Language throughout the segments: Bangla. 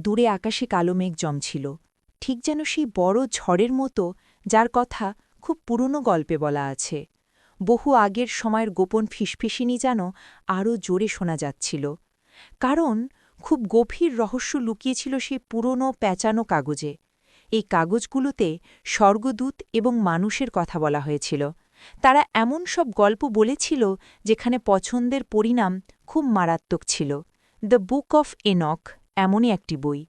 দূরে আকাশে কালো মেঘ জমছিল। ঠিক যেন সেই বড় ঝড়ের মতো, যার কথা খুব পুরনো গল্পে বলা আছে। বহু আগের সময়ের গোপন ফিসফিসিনি যেন আরও জোরে শোনা যাচ্ছিল। কারণ খুব গভীর রহস্য লুকিয়েছিল সেই পুরনো প্যাঁচানো কাগজে। এই কাগজগুলোতে স্বর্গদূত এবং মানুষের কথা বলা হয়েছিল। তারা এমন সব গল্প বলেছিল যেখানে পছন্দের পরিণাম খুব মারাত্মক ছিল। দ্য বুক অফ এনক এমনই একটি বই।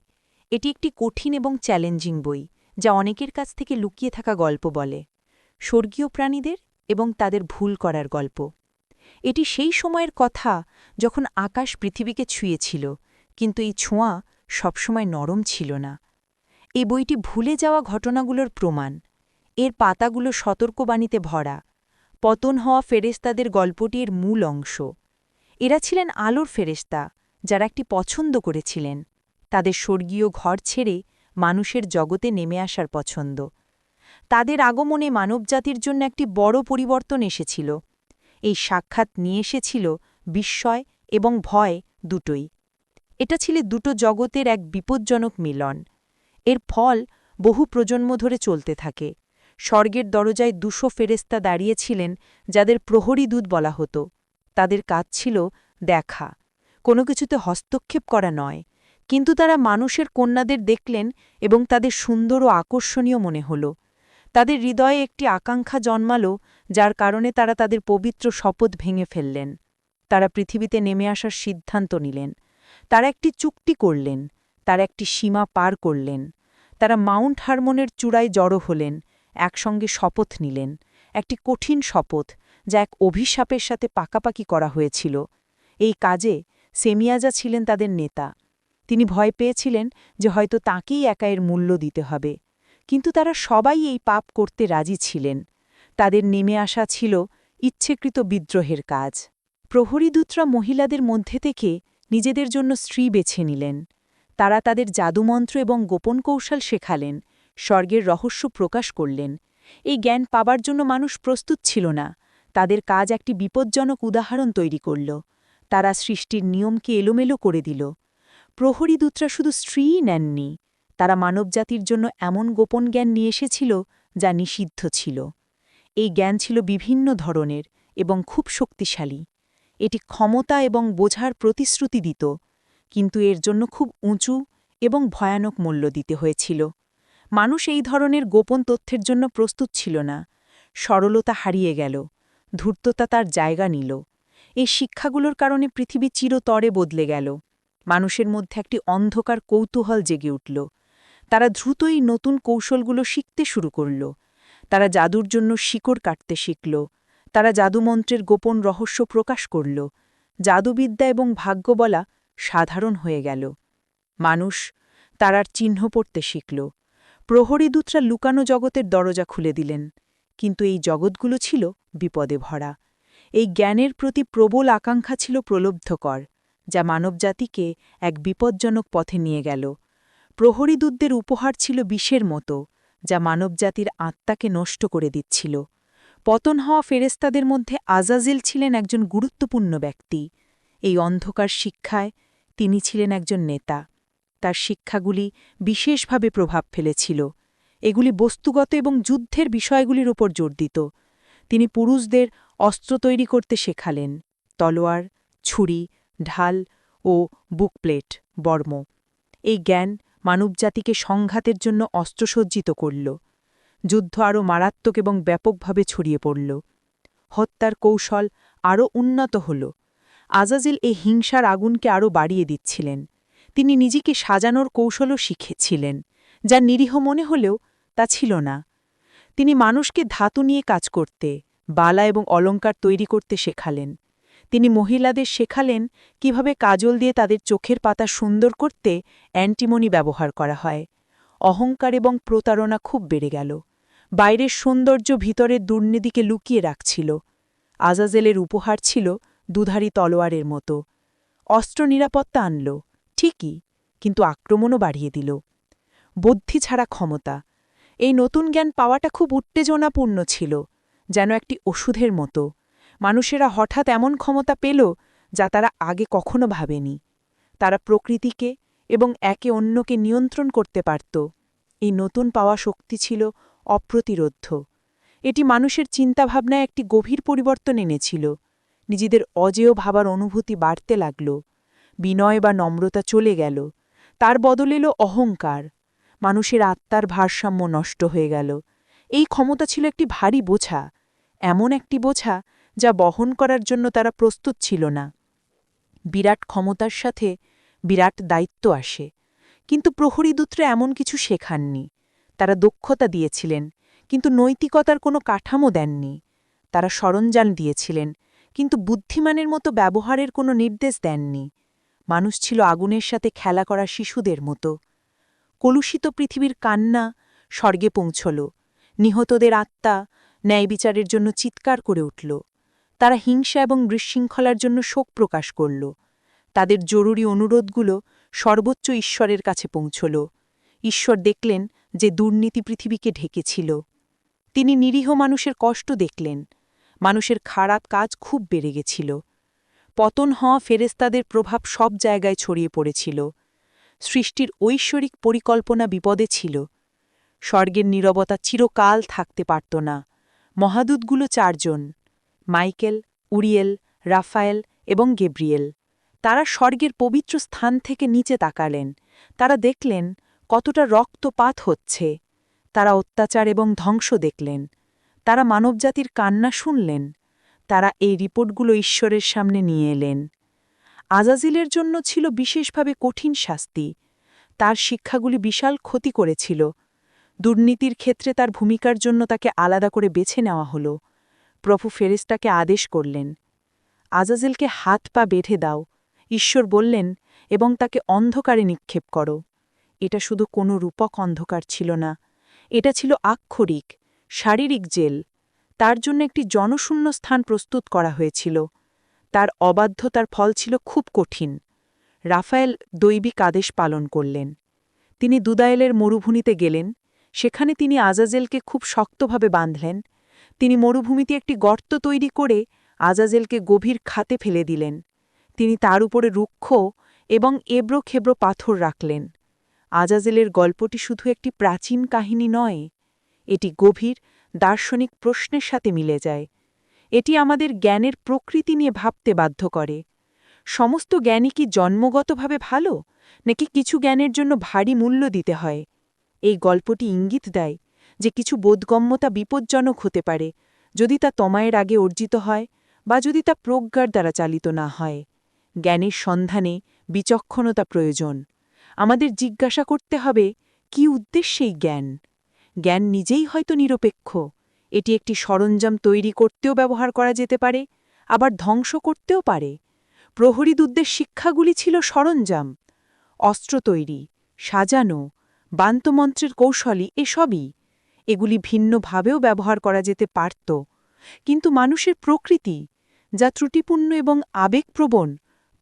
এটি একটি কঠিন এবং চ্যালেঞ্জিং বই, যা অনেকের কাছ থেকে লুকিয়ে থাকা গল্প বলে। স্বর্গীয় প্রাণীদের এবং তাদের ভুল করার গল্প। এটি সেই সময়ের কথা যখন আকাশ পৃথিবীকে ছুঁয়েছিল, কিন্তু এই ছোঁয়া সবসময় নরম ছিল না। এই বইটি ভুলে যাওয়া ঘটনাগুলোর প্রমাণ। এর পাতাগুলো সতর্কবাণীতে ভরা। পতন হওয়া ফেরেস্তাদের গল্পটির মূল অংশ। এরা ছিলেন আলোর ফেরেস্তা যারা একটি পছন্দ করেছিলেন, তাদের স্বর্গীয় ঘর ছেড়ে মানুষের জগতে নেমে আসার পছন্দ। তাদের আগমনে মানবজাতির জন্য একটি বড় পরিবর্তন এসেছিল। এই সাক্ষাৎ নিয়ে এসেছিল বিস্ময় এবং ভয় দুটোই। এটা ছিল দুটো জগতের এক বিপজ্জনক মিলন। এর ফল বহু প্রজন্ম ধরে চলতে থাকে। স্বর্গের দরজায় দুশো ফেরেস্তা দাঁড়িয়েছিলেন, যাদের প্রহরী দূত বলা হতো। তাদের কাজ ছিল দেখা। কোনো কিছুতে হস্তক্ষেপ করা নয়। কিন্তু তারা মানুষের কন্যাদের দেখলেন এবং তাদের সুন্দর ও আকর্ষণীয় মনে হল। তাদের হৃদয়ে একটি আকাঙ্ক্ষা জন্মাল, যার কারণে তারা তাদের পবিত্র শপথ ভেঙে ফেললেন। তারা পৃথিবীতে নেমে আসার সিদ্ধান্ত নিলেন। তারা একটি চুক্তি করলেন। তারা একটি সীমা পার করলেন। তারা মাউন্ট হারমোনের চূড়ায় জড়ো হলেন, একসঙ্গে শপথ নিলেন। একটি কঠিন শপথ, যা এক অভিশাপের সাথে পাকাপাকি করা হয়েছিল। এই কাজে সেমিয়াজা ছিলেন তাদের নেতা। তিনি ভয় পেয়েছিলেন যে হয়তো তাঁকেই একা এর মূল্য দিতে হবে। কিন্তু তারা সবাই এই পাপ করতে রাজি ছিলেন। তাদের নেমে আসা ছিল ইচ্ছেকৃত বিদ্রোহের কাজ। প্রহরীদূতরা মহিলাদের মধ্যে থেকে নিজেদের জন্য স্ত্রী বেছে নিলেন। তারা তাদের জাদুমন্ত্র এবং গোপন কৌশল শেখালেন, স্বর্গের রহস্য প্রকাশ করলেন। এই জ্ঞান পাবার জন্য মানুষ প্রস্তুত ছিল না। তাদের কাজ একটি বিপজ্জনক উদাহরণ তৈরি করল। তারা সৃষ্টির নিয়মকে এলোমেলো করে দিল। প্রহরীদূতরা শুধু স্ত্রীই নেননি, তারা মানবজাতির জন্য এমন গোপন জ্ঞান নিয়ে এসেছিল যা নিষিদ্ধ ছিল। এই জ্ঞান ছিল বিভিন্ন ধরনের এবং খুব শক্তিশালী। এটি ক্ষমতা এবং বোঝার প্রতিশ্রুতি দিত, কিন্তু এর জন্য খুব উঁচু এবং ভয়ানক মূল্য দিতে হয়েছিল। মানুষ এই ধরনের গোপন তথ্যের জন্য প্রস্তুত ছিল না। সরলতা হারিয়ে গেল, ধূর্ততা তার জায়গা নিল। এই শিক্ষাগুলোর কারণে পৃথিবী চিরতরে বদলে গেল। মানুষের মধ্যে একটি অন্ধকার কৌতূহল জেগে উঠল। তারা দ্রুতই নতুন কৌশলগুলো শিখতে শুরু করল। তারা জাদুর জন্য শিকড় কাটতে শিখল। তারা জাদুমন্ত্রের গোপন রহস্য প্রকাশ করল। জাদুবিদ্যা এবং ভাগ্য বলা সাধারণ হয়ে গেল। মানুষ তারার চিহ্ন পড়তে শিখল। প্রহরীদূতরা লুকানো জগতের দরজা খুলে দিলেন। কিন্তু এই জগৎগুলো ছিল বিপদে ভরা। এই জ্ঞানের প্রতি প্রবল আকাঙ্ক্ষা ছিল প্রলব্ধকর, যা মানবজাতিকে এক বিপজ্জনক পথে নিয়ে গেল। প্রহরীদূতদের উপহার ছিল বিষের মতো, যা মানবজাতির আত্মাকে নষ্ট করে দিচ্ছিল। পতন হওয়া ফেরেস্তাদের মধ্যে আজাজিল ছিলেন একজন গুরুত্বপূর্ণ ব্যক্তি। এই অন্ধকার শিক্ষায় তিনি ছিলেন একজন নেতা। তার শিক্ষাগুলি বিশেষভাবে প্রভাব ফেলেছিল। এগুলি বস্তুগত এবং যুদ্ধের বিষয়গুলির ওপর জোর দিত। তিনি পুরুষদের অস্ত্র তৈরি করতে শেখালেন। তলোয়ার, ছুরি, ঢাল ও বুকপ্লেট, বর্ম। এই জ্ঞান মানবজাতিকে সংঘাতের জন্য অস্ত্রসজ্জিত করল। যুদ্ধ আরও মারাত্মক এবং ব্যাপকভাবে ছড়িয়ে পড়ল। হত্যার কৌশল আরও উন্নত হল। আজাজিল এই হিংসার আগুনকে আরও বাড়িয়ে দিচ্ছিলেন। তিনি নিজেকে সাজানোর কৌশলও শিখেছিলেন, যা নিরীহ মনে হলেও তা ছিল না। তিনি মানুষকে ধাতু নিয়ে কাজ করতে বালা এবং অলঙ্কার তৈরি করতে শেখালেন। তিনি মহিলাদের শেখালেন কীভাবে কাজল দিয়ে তাদের চোখের পাতা সুন্দর করতে অ্যান্টিমনি ব্যবহার করা হয়। অহংকার এবং প্রতারণা খুব বেড়ে গেল। বাইরের সৌন্দর্য ভিতরের দুর্নীতিকে লুকিয়ে রাখছিল। আজাজেলের উপহার ছিল দুধারি তলোয়ারের মতো। অস্ত্র নিরাপত্তা আনল, ঠিকই, কিন্তু আক্রমণও বাড়িয়ে দিল। বুদ্ধি ছাড়া ক্ষমতা। এই নতুন জ্ঞান পাওয়াটা খুব উত্তেজনাপূর্ণ ছিল। যেন একটি ওষুধের মতো। মানুষেরা হঠাৎ এমন ক্ষমতা পেল যা তারা আগে কখনো ভাবেনি। তারা প্রকৃতিকে এবং একে অন্যকে নিয়ন্ত্রণ করতে পারত। এই নতুন পাওয়া শক্তি ছিল অপ্রতিরোধ্য। এটি মানুষের চিন্তাভাবনায় একটি গভীর পরিবর্তন এনেছিল। নিজেদের অজেয় ভাবার অনুভূতি বাড়তে লাগল। বিনয় বা নম্রতা চলে গেল। তার বদল এলো অহংকার। মানুষের আত্মার ভারসাম্য নষ্ট হয়ে গেল। এই ক্ষমতা ছিল একটি ভারী বোঝা। এমন একটি বোঝা যা বহন করার জন্য তারা প্রস্তুত ছিল না। বিরাট ক্ষমতার সাথে বিরাট দায়িত্ব আসে, কিন্তু প্রহরী প্রহরীদূতরা এমন কিছু শেখাননি। তারা দক্ষতা দিয়েছিলেন, কিন্তু নৈতিকতার কোনো কাঠামো দেননি। তারা সরঞ্জাম দিয়েছিলেন, কিন্তু বুদ্ধিমানের মতো ব্যবহারের কোনো নির্দেশ দেননি। মানুষ ছিল আগুনের সাথে খেলা করা শিশুদের মতো। কলুষিত পৃথিবীর কান্না স্বর্গে পৌঁছল, নিহতদের আত্মা ন্যায়বিচারের জন্য চিৎকার করে উঠল। তারা হিংসা এবং বিশৃঙ্খলার জন্য শোক প্রকাশ করল। তাদের জরুরি অনুরোধগুলো সর্বোচ্চ ঈশ্বরের কাছে পৌঁছল। ঈশ্বর দেখলেন যে দুর্নীতি পৃথিবীকে ঢেকেছিল। তিনি নিরীহ মানুষের কষ্ট দেখলেন। মানুষের খারাপ কাজ খুব বেড়ে গেছিল। পতন হওয়া ফেরেস্তাদের প্রভাব সব জায়গায় ছড়িয়ে পড়েছিল। সৃষ্টির ঐশ্বরিক পরিকল্পনা বিপদে ছিল। স্বর্গের নীরবতা চিরকাল থাকতে পারত না। মহাদূতগুলো চারজন, মাইকেল, উরিয়েল, রাফায়েল এবং গেব্রিয়েল। তারা স্বর্গের পবিত্র স্থান থেকে নিচে তাকালেন। তারা দেখলেন কতটা রক্তপাত হচ্ছে। তারা অত্যাচার এবং ধ্বংস দেখলেন। তারা মানবজাতির কান্না শুনলেন। তারা এই রিপোর্টগুলো ঈশ্বরের সামনে নিয়ে এলেন। আজাজিলের জন্য ছিল বিশেষভাবে কঠিন শাস্তি। তার শিক্ষাগুলি বিশাল ক্ষতি করেছিল। দুর্নীতির ক্ষেত্রে তার ভূমিকার জন্য তাকে আলাদা করে বেছে নেওয়া হল। প্রভু ফেরেস্তাকে আদেশ করলেন, আজাজেলকে হাত পা বেঁধে দাও। ঈশ্বর বললেন, এবং তাকে অন্ধকারে নিক্ষেপ করো। এটা শুধু কোনো রূপক অন্ধকার ছিল না, এটা ছিল আক্ষরিক, শারীরিক জেল। তার জন্য একটি জনশূন্য স্থান প্রস্তুত করা হয়েছিল। তার অবাধ্যতার ফল ছিল খুব কঠিন। রাফায়েল দৈবিক আদেশ পালন করলেন। তিনি দুদায়েলের মরুভূমিতে গেলেন সেখানে তিনি আজাজেলকে খুব শক্তভাবে বাঁধলেন। তিনি মরুভূমিতে একটি গর্ত তৈরি করে আজাজেলকে গভীর খাতে ফেলে দিলেন। তিনি তার উপরে রুক্ষ এবং এবড়ো খেবড়ো পাথর রাখলেন। আজাজেলের গল্পটি শুধু একটি প্রাচীন কাহিনী নয়, এটি গভীর, দার্শনিক প্রশ্নের সাথে মিলে যায়। এটি আমাদের জ্ঞানের প্রকৃতি নিয়ে ভাবতে বাধ্য করে। সমস্ত জ্ঞানই কি জন্মগতভাবে ভালো, নাকি কিছু জ্ঞানের জন্য ভারী মূল্য দিতে হয়? এই গল্পটি ইঙ্গিত দেয় যে কিছু বোধগম্যতা বিপজ্জনক হতে পারে, যদি তা তমায়ের আগে অর্জিত হয় বা যদি তা প্রজ্ঞার দ্বারা চালিত না হয়। জ্ঞানের সন্ধানে বিচক্ষণতা প্রয়োজন। আমাদের জিজ্ঞাসা করতে হবে, কি উদ্দেশ্যেই জ্ঞান? জ্ঞান নিজেই হয়তো নিরপেক্ষ। এটি একটি সরঞ্জাম তৈরি করতেও ব্যবহার করা যেতে পারে, আবার ধ্বংস করতেও পারে। প্রহরীদুদ্দের শিক্ষাগুলি ছিল সরঞ্জাম। অস্ত্র তৈরি, সাজানো বান্তমন্ত্রের কৌশলই এসবই। এগুলি ভিন্নভাবেও ব্যবহার করা যেতে পারত। কিন্তু মানুষের প্রকৃতি, যা ত্রুটিপূর্ণ এবং আবেগপ্রবণ,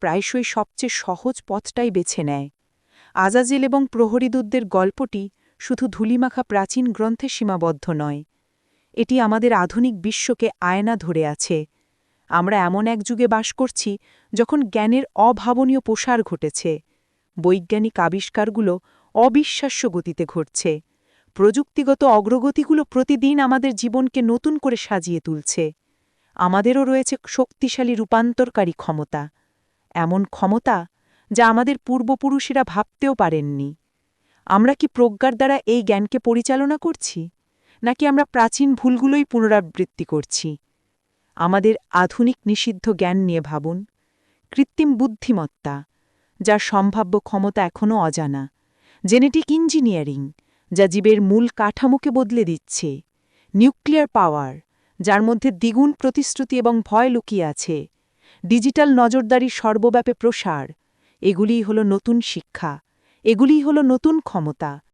প্রায়শই সবচেয়ে সহজ পথটাই বেছে নেয়। আজাজেল এবং প্রহরীদুদ্দের গল্পটি শুধু ধুলিমাখা প্রাচীন গ্রন্থে সীমাবদ্ধ নয়। এটি আমাদের আধুনিক বিশ্বকে আয়না ধরে আছে। আমরা এমন এক যুগে বাস করছি যখন জ্ঞানের অভাবনীয় প্রসার ঘটেছে। বৈজ্ঞানিক আবিষ্কারগুলো অবিশ্বাস্য গতিতে ঘটছে। প্রযুক্তিগত অগ্রগতিগুলো প্রতিদিন আমাদের জীবনকে নতুন করে সাজিয়ে তুলছে। আমাদেরও রয়েছে শক্তিশালী রূপান্তরকারী ক্ষমতা। এমন ক্ষমতা যা আমাদের পূর্বপুরুষেরা ভাবতেও পারেননি। আমরা কি প্রজ্ঞার দ্বারা এই জ্ঞানকে পরিচালনা করছি? নাকি আমরা প্রাচীন ভুলগুলোই পুনরাবৃত্তি করছি? আমাদের আধুনিক নিষিদ্ধ জ্ঞান নিয়ে ভাবুন। কৃত্রিম বুদ্ধিমত্তা, যার সম্ভাব্য ক্ষমতা এখনও অজানা। জেনেটিক ইঞ্জিনিয়ারিং, যা জীবের মূল কাঠামোকে বদলে দিচ্ছে। নিউক্লিয়ার পাওয়ার, যার মধ্যে দ্বিগুণ প্রতিশ্রুতি এবং ভয় লুকিয়ে আছে। ডিজিটাল নজরদারির সর্বব্যাপে প্রসার, এগুলিই হল নতুন শিক্ষা, এগুলিই হল নতুন ক্ষমতা।